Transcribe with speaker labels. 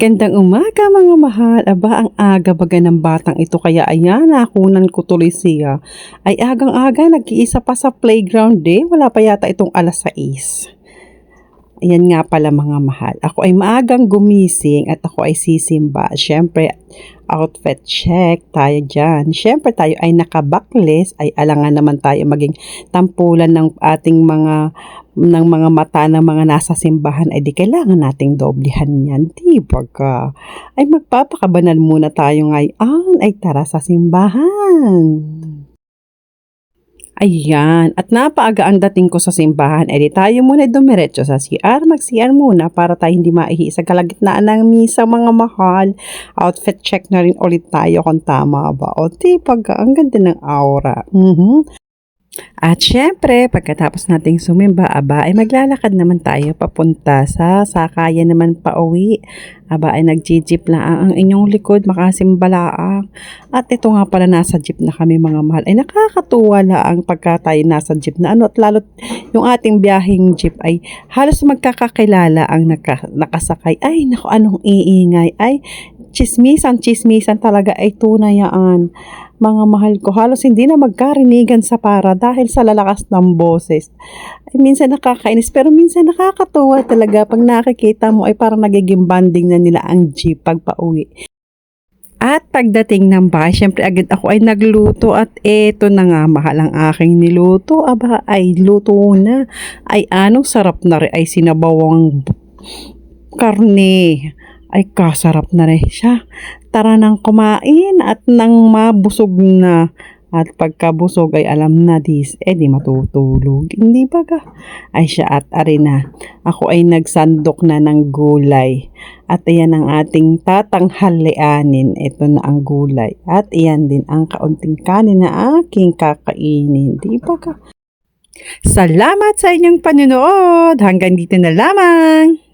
Speaker 1: Gandang umaga mga mahal. Aba, ang aga baga ng batang ito. Kaya ayan, nakunan ko tuloy siya. Ay agang-aga, nag-iisa pa sa playground eh. Wala pa yata itong alas 6. Ayan nga pala mga mahal. Ako ay maagang gumising at ako ay sisimba. Siyempre, outfit check tayo dyan. Siyempre tayo ay nakabackless. Ay alangan naman tayo maging tampulan ng ating mga ng mga mata ng mga nasa simbahan ay di kailangan nating doblehan yan. Di ba ka? Ay magpapakabanal muna tayo ngayon. Ay tara sa simbahan. Ayan, at napaaga ang dating ko sa simbahan, edi tayo muna dumiretso sa CR, mag-CR muna para tayo hindi maihi sa kalagitnaan ng misa mga mahal. Outfit check na rin ulit tayo kung tama ba. O di pag ang ganda ng aura. Mhm. At syempre, pagkatapos nating sumimba, aba, ay maglalakad naman tayo papunta sa sakayan naman pa uwi. Aba, ay nag-jeep lang ang inyong likod, makasimbalaang. At ito nga pala, nasa jeep na kami mga mahal. Ay nakakatuwa lang pagka tayo nasa jeep na ano, at lalo yung ating biyaheng jeep ay halos magkakakilala ang naka, nakasakay. Ay, naku, anong iingay. Ay, chismisan, chismisan talaga ay tunayaan mga mahal ko, halos hindi na magkarinigan sa para dahil sa lalakas ng boses. Ay, minsan nakakainis, pero minsan nakakatuwa talaga pag nakikita mo ay parang nagiging banding na nila ang jeep pag pauwi. At pagdating ng bahay, syempre agad ako ay nagluto at eto na nga mahal ang aking niluto. Aba ay luto na. Ay anong sarap na rin ay sinabawang karne. Ay kasarap na rin siya. Tara nang kumain at nang mabusog na. At pagkabusog ay alam na dis, eh di matutulog. Hindi ba ka? Ay siya at arena. Ako ay nagsandok na ng gulay. At ayan ang ating tatanghalianin. Ito na ang gulay. At iyan din ang kaunting kanin na aking kakainin. Di ba ka? Salamat sa inyong panonood. Hanggang dito na lamang.